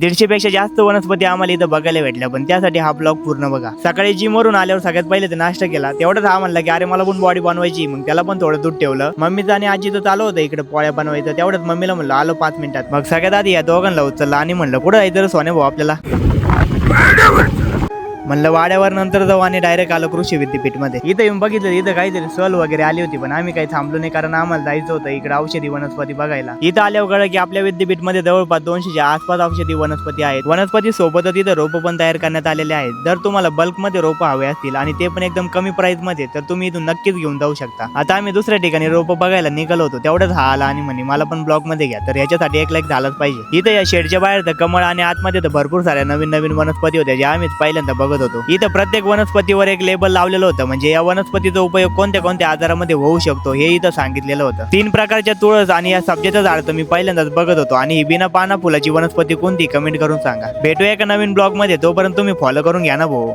दीडशेपेक्षा जास्त वनस्पती आम्हाला इथं बघायला भेटल्या पण त्यासाठी हा ब्लॉग पूर्ण बघा. सकाळी जिम वरून आल्यावर सगळ्यात पहिले तर नाश्ता केला. तेवढंच हा म्हणला की अरे मला पण बॉडी बनवायची मग त्याला पण थोडं दूध ठेवलं. मम्मीचं आणि आजीचं चालू होतं इकडे पोळ्या बनवायचं. तेवढंच मम्मीला म्हणलं आलो पाच मिनिटात. मग सगळ्यात आधी या दोघांना उचललं आणि म्हणलं कुठं जायचं सोने भाऊ आपल्याला. म्हणलं वाड्यावर नंतर जाऊ आणि डायरेक्ट आलो कृषी विद्यापीठमध्ये इथं येऊन बघितलं इथं काहीतरी सल वगैरे आली होती पण आम्ही काही थांबलो नाही कारण आम्हाला जायचं होतं इकडे औषधी वनस्पती बघायला. इथं आल्यावर कळलं की आपल्या विद्यापीठमध्ये जवळपास दोनशेच्या आसपास औषधी वनस्पती आहेत. वनस्पती सोबतच इथं रोपं पण तयार करण्यात आलेले आहेत. जर तुम्हाला बल्कमध्ये रोपं हवे असतील आणि ते पण एकदम कमी प्राइसमध्ये तर तुम्ही इथून नक्कीच घेऊन जाऊ शकता. आता आम्ही दुसऱ्या ठिकाणी रोपं बघायला निघालो होतो. तेवढंच हा आला आणि म्हणे मला पण ब्लॉकमध्ये घ्या. तर याच्यासाठी एक लाईक झालाच पाहिजे. इथं या शेडच्या बाहेर तर कमळ आणि आतमध्ये तर भरपूर साऱ्या नवीन नवीन वनस्पती होत्या ज्या आम्हीच पहिल्यांदा बघत होतो. इथं प्रत्येक वनस्पतीवर एक लेबल लावलेलं होतं. म्हणजे या वनस्पतीचा उपयोग कोणत्या कोणत्या आजारामध्ये होऊ शकतो हे इथं सांगितलेलं होतं. तीन प्रकारच्या तुळस आणि या सब्जेचं झाड तर मी पहिल्यांदाच बघत होतो. आणि ही बिना पाना फुलाची वनस्पती कोणती? कमेंट करून सांगा. भेटूया एका नवीन ब्लॉगमध्ये. तोपर्यंत तुम्ही फॉलो करून घ्या ना भाऊ.